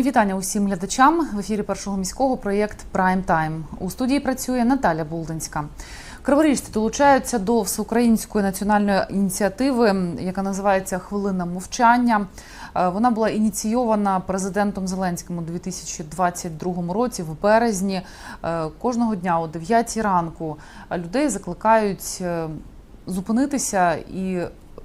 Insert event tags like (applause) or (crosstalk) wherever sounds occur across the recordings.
Мої вітання усім глядачам в ефірі першого міського проєкт Прайм Тайм. У студії працює Наталя Булдинська. Криворіжці долучаються до всеукраїнської національної ініціативи, яка називається Хвилина мовчання. Е, Вона була ініційована президентом Зеленським у 2022 році, в березні. Е, Кожного дня о 9 ранку людей закликають е, зупинитися і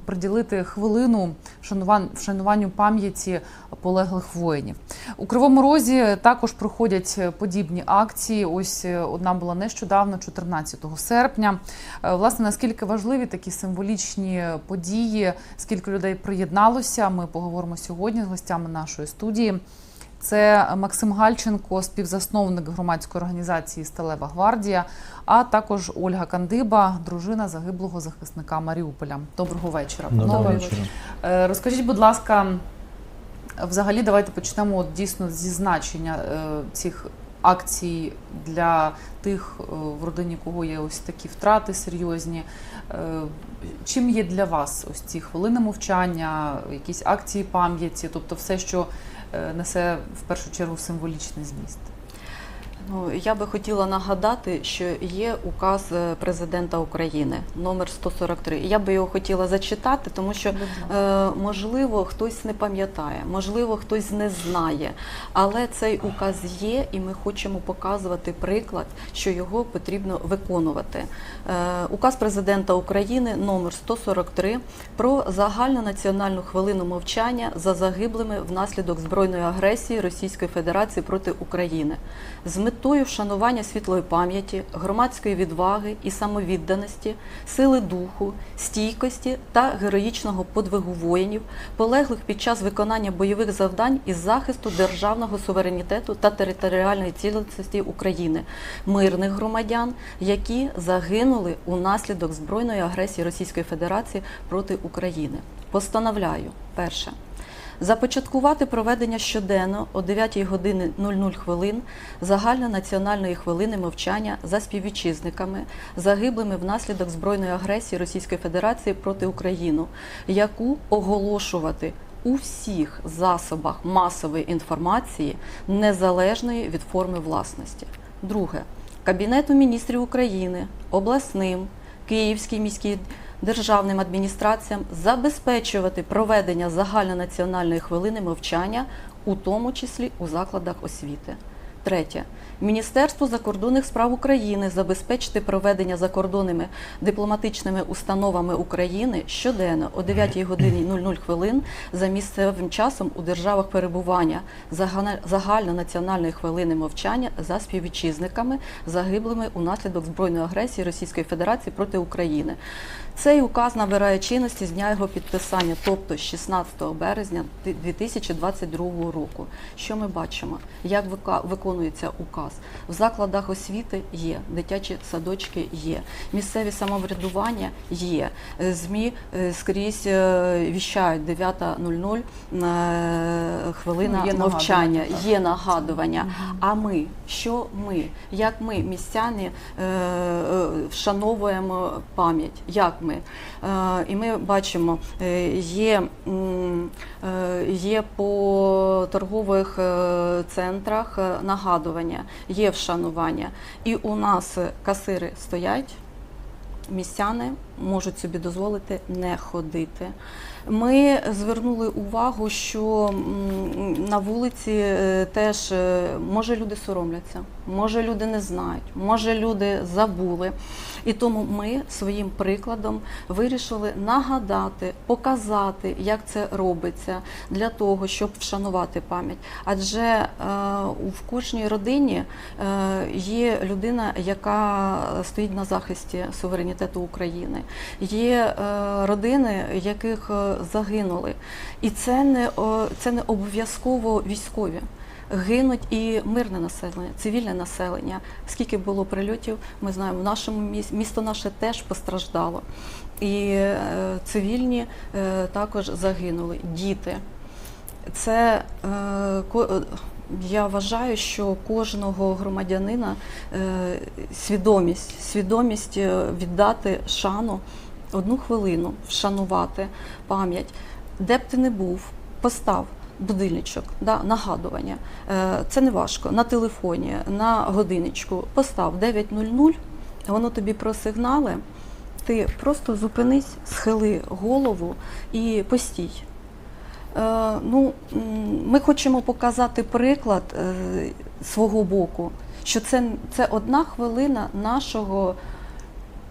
приділити хвилину вшануван- вшануванню пам'яті полеглих воїнів. У Кривому Розі також проходять подібні акції. Ось е, одна була нещодавно, 14 серпня. Е, Власне, наскільки важливі такі символічні події, скільки людей приєдналося, ми поговоримо сьогодні з гостями нашої студії. Це Максим Гальченко, співзасновник громадської організації Сталева гвардія, а також Ольга Кандиба, дружина загиблого захисника Маріуполя. Доброго вечора. Доброго вечора. Е, Розкажіть, будь ласка, взагалі, давайте почнемо от дійсно зі значення е, цих акцій для тих, е, в родині кого є ось такі втрати серйозні. Чим є для вас ось ці хвилини мовчання, якісь акції пам'яті, тобто все, що несе в першу чергу символічний зміст? Ну, я би хотіла нагадати, що є указ е, президента України номер 143. Я би його хотіла зачитати, тому що е, можливо хтось не пам'ятає, можливо, хтось не знає. Але цей указ є, і ми хочемо показувати приклад, що його потрібно виконувати. Е, указ президента України номер 143 про загальну національну хвилину мовчання за загиблими внаслідок збройної агресії Російської Федерації проти України з метою вшанування світлої пам'яті, громадської відваги і самовідданості, сили духу, стійкості та героїчного подвигу воїнів, полеглих під час виконання бойових завдань із захисту державного суверенітету та територіальної цілісності України, мирних громадян, які загинули унаслідок збройної агресії Російської Федерації проти України. Постановляю перше. Започаткувати проведення щоденно о 9 години 00 хвилин загальнонаціональної хвилини мовчання за співвітчизниками, загиблими внаслідок збройної агресії Російської Федерації проти України, яку оголошувати у всіх засобах масової інформації незалежної від форми власності. Друге. Кабінету міністрів України, обласним, Київській міській державним адміністраціям забезпечувати проведення загальнонаціональної хвилини мовчання, у тому числі у закладах освіти. Третє. Міністерству закордонних справ України забезпечити проведення закордонними дипломатичними установами України щоденно о 9 годині 00 хвилин за місцевим часом у державах перебування загальнонаціональної хвилини мовчання за співвітчизниками, загиблими унаслідок збройної агресії Російської Федерації проти України. Цей указ набирає чинності з дня його підписання, тобто 16 березня 2022 року. Що ми бачимо? Як виконується указ? В закладах освіти є, дитячі садочки є, місцеві самоврядування є. Е, ЗМІ е, скрізь е, віщають 9.00 е, хвилина Ну, є мовчання, нагадування, є нагадування. А ми, що ми? Як ми, містяни, вшановуємо пам'ять? Як ми? Е, І ми бачимо, е, є, е, є по торгових центрах нагадування, є вшанування. І у нас касири стоять. Містяни можуть собі дозволити не ходити. Ми звернули увагу, що на вулиці е, теж е, може люди соромляться, може люди не знають, може люди забули. І тому ми своїм прикладом вирішили нагадати, показати, як це робиться для того, щоб вшанувати пам'ять. Адже е, в кожній родині є людина, яка стоїть на захисті суверенітету України. Є родини, яких загинули. І це не, це не обов'язково військові. Гинуть і мирне населення, цивільне населення. Скільки було прильотів, ми знаємо, в нашому місті місто наше теж постраждало. І е, цивільні е, також загинули, діти. Це е, я вважаю, що кожного громадянина свідомість, свідомість віддати шану одну хвилину, вшанувати пам'ять, де б ти не був, постав будильничок, да, нагадування. Е, Це не важко. На телефоні, на годинничку постав 9.00, воно тобі просигнали. Ти просто зупинись, схили голову і постій. Е, ну, ми хочемо показати приклад е, свого боку, що це, це одна хвилина нашого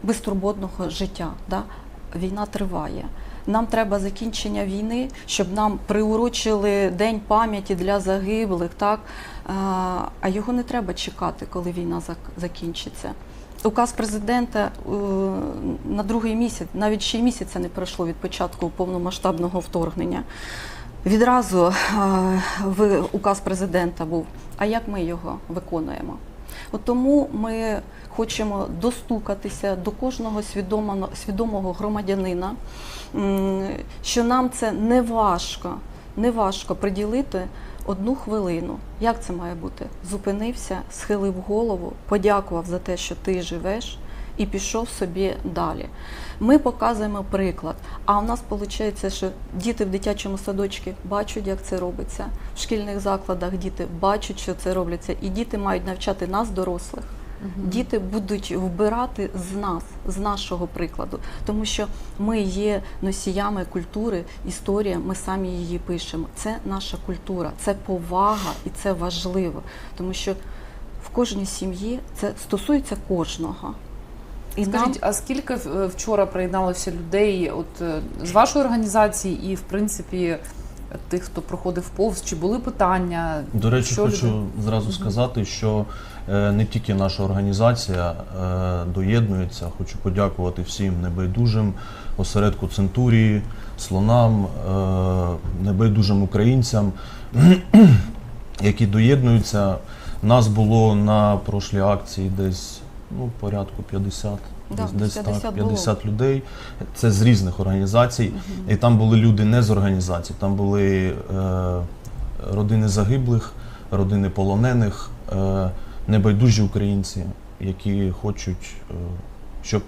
безтурботного життя. Да? Війна триває. Нам треба закінчення війни, щоб нам приурочили День пам'яті для загиблих, так? А його не треба чекати, коли війна закінчиться. Указ президента е, на другий місяць, навіть ще й місяця не пройшло від початку повномасштабного вторгнення. Відразу указ президента був. А як ми його виконуємо? От тому ми хочемо достукатися до кожного свідомого, свідомого громадянина, що нам це не важко, не важко приділити одну хвилину. Як це має бути? Зупинився, схилив голову, подякував за те, що ти живеш, і пішов собі далі. Ми показуємо приклад. А у нас виходить, що діти в дитячому садочку бачать, як це робиться. В шкільних закладах діти бачать, що це робиться, і діти мають навчати нас, дорослих. Діти будуть вбирати з нас, з нашого прикладу, тому що ми є носіями культури, історія, ми самі її пишемо. Це наша культура, це повага і це важливо, тому що в кожній сім'ї це стосується кожного. І Скажіть, а скільки е, вчора приєдналося людей от е, з вашої організації і в принципі тих, хто проходив повз, чи були питання? До речі, Що хочу люди- зразу сказати, що е, не тільки наша організація доєднується. Хочу подякувати всім небайдужим осередку Центурії, слонам, небайдужим українцям, (clears throat) які доєднуються. Нас було на прошлій акції десь ну, порядку 50. Да, десь, десь 50 так, було. 50 людей. Це з різних організацій. І там були люди не з організацій, там були е, родини загиблих, родини полонених, е, небайдужі українці, які хочуть, е, щоб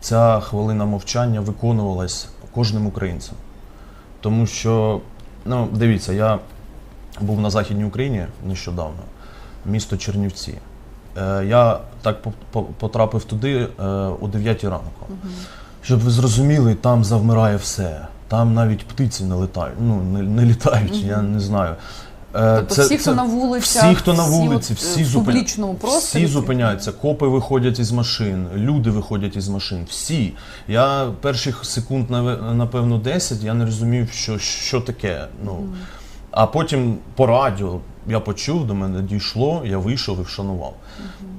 ця хвилина мовчання виконувалась кожним українцем. Тому що, ну, дивіться, я був на Західній Україні нещодавно, місто Чернівці. Е, я так по- по- потрапив туди е, о 9 ранку. Щоб ви зрозуміли, там завмирає все. Там навіть птиці не літають. Ну, не, не літають, я не знаю. Е, Тобто всі, хто на вулицях, всі, хто на вулиці, всі, в зупиня- публічному всі зупиняються. Копи виходять із машин, люди виходять із машин. Всі. Я перших секунд, напевно, 10, я не розумів, що, що таке. Ну, а потім по радіо я почув, до мене дійшло, я вийшов і вшанував.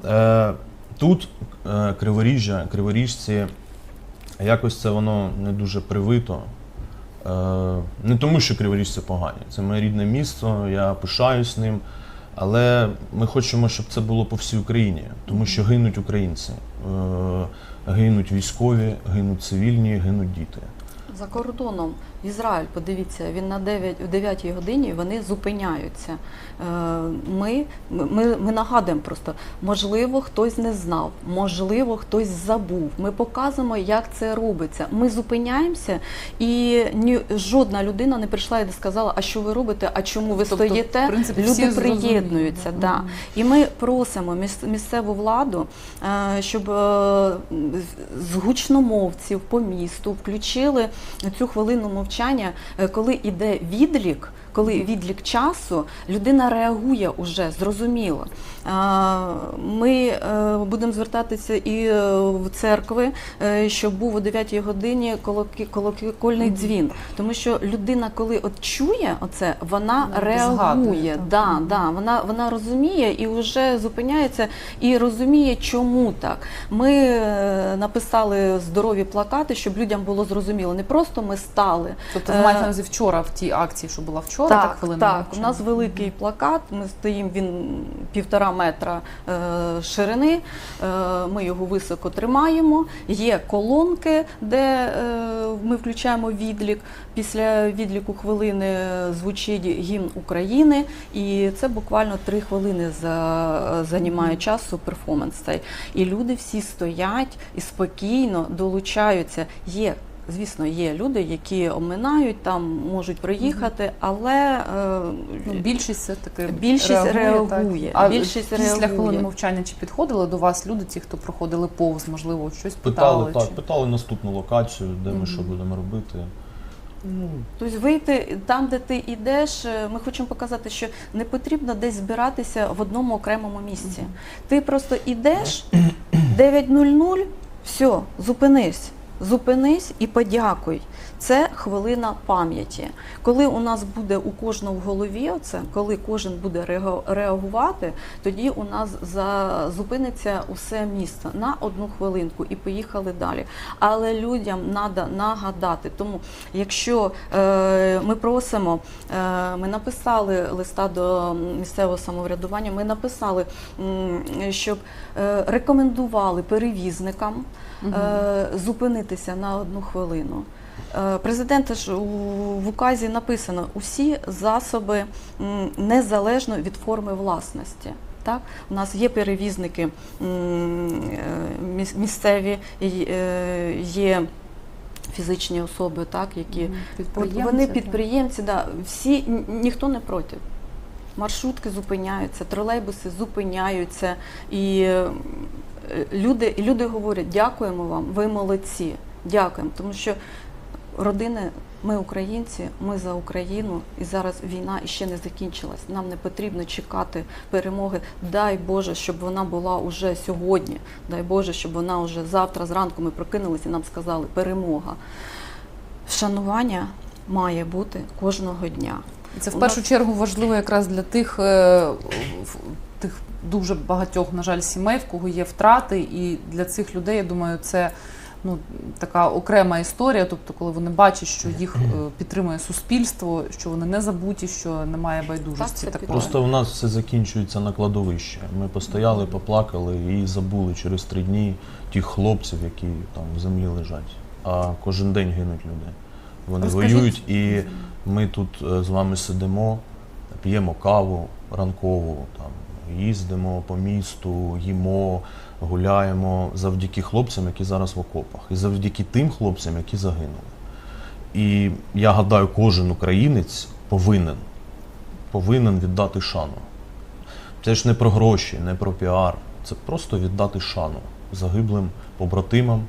Е, тут е, криворіжжя, криворіжці, якось це воно не дуже привито. Е, не тому, що криворіжці погані. Це моє рідне місто, я пишаюсь ним. Але ми хочемо, щоб це було по всій Україні, тому що гинуть українці, е, гинуть військові, гинуть цивільні, гинуть діти. За кордоном Ізраїль, подивіться, він на 9, о 9 годині вони зупиняються. Е, Ми, ми, ми нагадуємо просто, можливо, хтось не знав, можливо, хтось забув. Ми показуємо, як це робиться. Ми зупиняємося, і ні, жодна людина не прийшла і не сказала, а що ви робите, а чому ви Тобто, стоїте. в принципі, Люди приєднуються. да. І ми просимо місцеву владу, е, щоб е, з гучномовців по місту включили цю хвилину мовчання, е, коли йде відлік. Коли відлік часу, людина реагує уже зрозуміло. Ми е, будемо звертатися і е, в церкви, е, щоб був о 9 годині колокольний дзвін. Тому що людина, коли от чує оце, вона реагує. Да, да, вона, вона розуміє і вже зупиняється і розуміє, чому так. Ми написали здорові плакати, щоб людям було зрозуміло. Не просто ми стали. Тобто маєте на увазі вчора в тій акції, що була вчора, так, Так, хвилина так, у нас великий плакат. Ми стоїмо він півтора метра е, ширини. Е, ми його високо тримаємо. Є колонки, де е, ми включаємо відлік. Після відліку хвилини звучить гімн України, і це буквально три хвилини за, займає часу перформанс цей. І люди всі стоять і спокійно долучаються. Є Звісно, є люди, які оминають, там можуть приїхати, але е, Ну, більшість все таки Більшість реагує, А більшість після реагує. хвилини мовчання чи підходили до вас люди, ті, хто проходили повз, можливо, щось Питали, питали? так, питали наступну локацію, де ми Мгм. що будемо робити. Ну, Тобто вийти там, де ти йдеш, е, ми хочемо показати, що не потрібно десь збиратися в одному окремому місці. Ти просто йдеш 9.00, все, зупинись. Зупинись і подякуй. Це хвилина пам'яті. Коли у нас буде у кожного в голові це, коли кожен буде реагувати, тоді у нас зупиниться усе місто на одну хвилинку і поїхали далі. Але людям треба нагадати. Тому, якщо е, ми просимо, е, ми написали листа до місцевого самоврядування, ми написали, щоб е, рекомендували перевізникам е, зупинитися на одну хвилину. Е, Президента ж в указі написано усі засоби незалежно від форми власності. Так, у нас є перевізники е, міс- місцеві, е, є фізичні особи, так, які Підприємці, вони так. підприємці, да, всі ніхто не проти. Маршрутки зупиняються, тролейбуси зупиняються, і люди, люди говорять: дякуємо вам, ви молодці, дякуємо. Тому що родини, ми українці, ми за Україну, і зараз війна іще не закінчилась. Нам не потрібно чекати перемоги. Дай Боже, щоб вона була уже сьогодні. Дай Боже, щоб вона вже завтра зранку ми прокинулися і нам сказали перемога. Вшанування має бути кожного дня. Це в У першу нас- чергу важливо якраз для тих, е, тих дуже багатьох, на жаль, сімей, в кого є втрати, і для цих людей, я думаю, це ну така окрема історія. Тобто, коли вони бачать, що їх е, підтримує суспільство, що вони не забуті, що немає байдужості Так. Просто у нас все закінчується на кладовищі. Ми постояли, поплакали і забули через три дні тих хлопців, які там в землі лежать. А кожен день гинуть люди. Вони Розкажіть. воюють, і ми тут е, з вами сидимо, п'ємо каву ранкову, там їздимо по місту, їмо, гуляємо завдяки хлопцям, які зараз в окопах, і завдяки тим хлопцям, які загинули. І я гадаю, кожен українець повинен повинен віддати шану. Це ж не про гроші, не про піар. Це просто віддати шану загиблим побратимам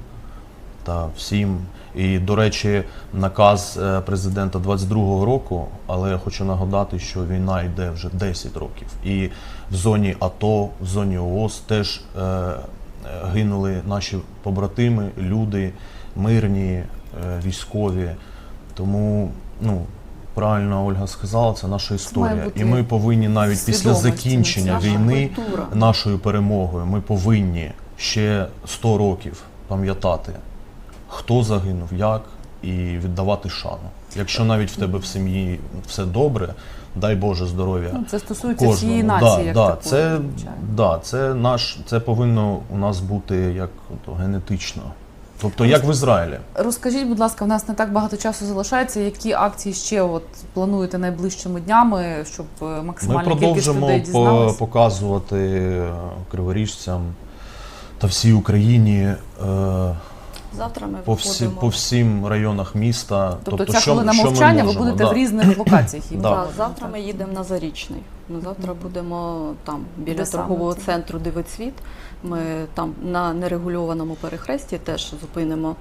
та всім. І, до речі, наказ е, президента 22-го року, але я хочу нагадати, що війна йде вже 10 років. І в зоні АТО, в зоні ООС теж е, е, гинули наші побратими, люди, мирні, е, військові. Тому, ну, правильно Ольга сказала, це наша історія. бути І ми повинні навіть після закінчення війни культура. нашою перемогою ми повинні ще 100 років пам'ятати, хто загинув, як, і віддавати шану. Якщо навіть в тебе в сім'ї все добре, дай Боже здоров'я. Ну, це стосується Кожному. всієї нації, да, як да, такої, це, звичайно. да, це наш, це повинно у нас бути як ото, генетично. Тобто, як в Ізраїлі. Розкажіть, будь ласка, в нас не так багато часу залишається. Які акції ще от плануєте найближчими днями, щоб е, Ми максимальна кількість продовжимо по- показувати криворіжцям та всій Україні. е, Завтра ми по, всі, по всім районах міста. Тобто, ця що, хвилина що ми мовчання, ви будете да. в різних локаціях. Да. Так, завтра ми їдемо на Зарічний. Ми завтра будемо там біля Де торгового це? центру Дивицвіт. Ми там на нерегульованому перехресті теж зупинимо,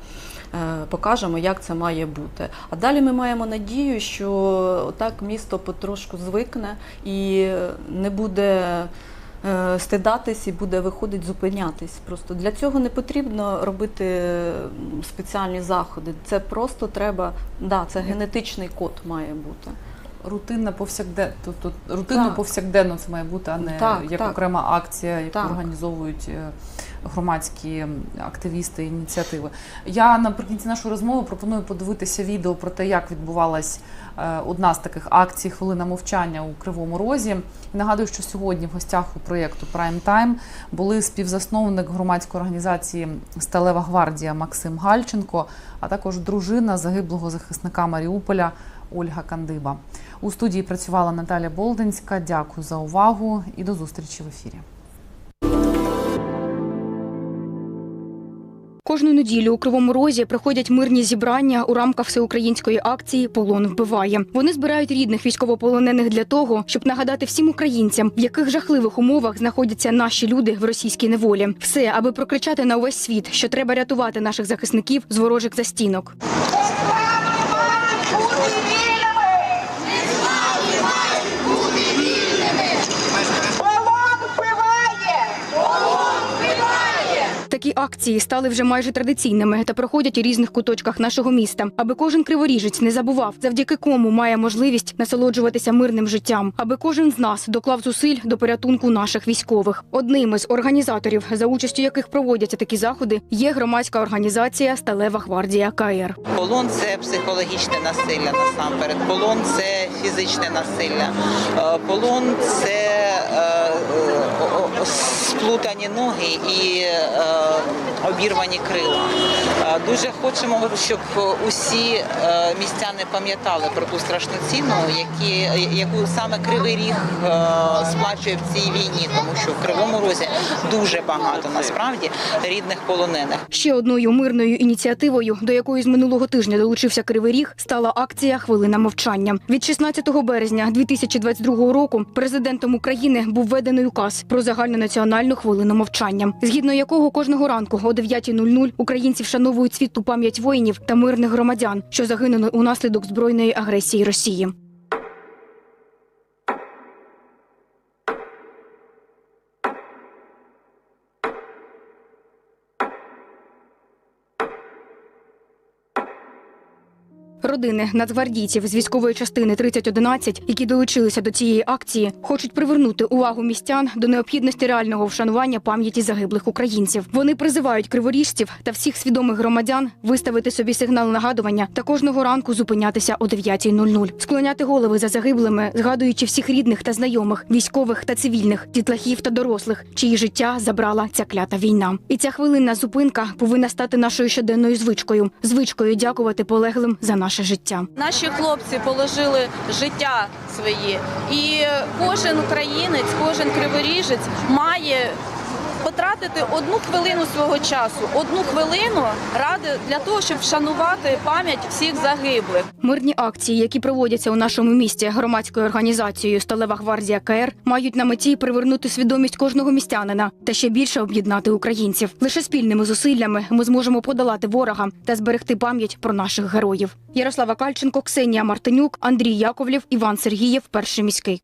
е, покажемо, як це має бути. А далі ми маємо надію, що так місто потрошку звикне і не буде. Е, Стидатись і буде виходить зупинятись. Просто для цього не потрібно робити спеціальні заходи. Це просто треба, да, це генетичний код має бути. Рутинна повсякден, тобто рутинно Так. повсякденно це має бути, а не Так, як так. окрема акція, яку Так. організовують е, громадські активісти ініціативи. Я наприкінці нашої розмови пропоную подивитися відео про те, як відбувалась е, одна з таких акцій Хвилина мовчання у Кривому Розі. І нагадую, що сьогодні в гостях у проєкту Prime Time були співзасновник громадської організації Сталева гвардія Максим Гальченко, а також дружина загиблого захисника Маріуполя Ольга Кандиба. У студії працювала Наталя Болдинська. Дякую за увагу і до зустрічі в ефірі. Кожну неділю у Кривому Розі проходять мирні зібрання у рамках всеукраїнської акції Полон вбиває. Вони збирають рідних військовополонених для того, щоб нагадати всім українцям, в яких жахливих умовах знаходяться наші люди в російській неволі. Все, аби прокричати на увесь світ, що треба рятувати наших захисників з ворожих застінок. Акції стали вже майже традиційними та проходять у різних куточках нашого міста, аби кожен криворіжець не забував, завдяки кому має можливість насолоджуватися мирним життям, аби кожен з нас доклав зусиль до порятунку наших військових. Одним із організаторів, за участю яких проводяться такі заходи, є громадська організація Сталева гвардія КР. Полон це психологічне насилля насамперед. Полон це фізичне насилля. Е, Полон це сплутані ноги і е, обірвані крила. Е, Дуже хочемо, щоб усі е, містяни пам'ятали про ту страшну ціну, які, яку саме Кривий Ріг е, сплачує в цій війні, тому що в Кривому Розі дуже багато насправді рідних полонених. Ще одною мирною ініціативою, до якої з минулого тижня долучився Кривий Ріг, стала акція Хвилина мовчання. Від 16 березня 2022 року президентом України був введений указ про загальнонаціональну хвилину мовчання, згідно якого кожного ранку о 9.00 українці вшановують світлу пам'ять воїнів та мирних громадян, що загинули унаслідок збройної агресії Росії. Родини нацгвардійців з військової частини 3011, які долучилися до цієї акції, хочуть привернути увагу містян до необхідності реального вшанування пам'яті загиблих українців. Вони призивають криворіжців та всіх свідомих громадян виставити собі сигнал нагадування та кожного ранку зупинятися о 9.00. склоняти голови за загиблими, згадуючи всіх рідних та знайомих, військових та цивільних, дітлахів та дорослих, чиї життя забрала ця клята війна. І ця хвилинна зупинка повинна стати нашою щоденною звичкою, звичкою дякувати полеглим за наше життя. Наші хлопці положили життя свої, і кожен українець, кожен криворіжець має потратити одну хвилину свого часу, одну хвилину ради для того, щоб вшанувати пам'ять всіх загиблих. Мирні акції, які проводяться у нашому місті громадською організацією Сталева гвардія КР, мають на меті привернути свідомість кожного містянина та ще більше об'єднати українців. Лише спільними зусиллями ми зможемо подолати ворога та зберегти пам'ять про наших героїв. Ярослава Кальченко, Ксенія Мартинюк, Андрій Яковлів, Іван Сергієв, перший міський.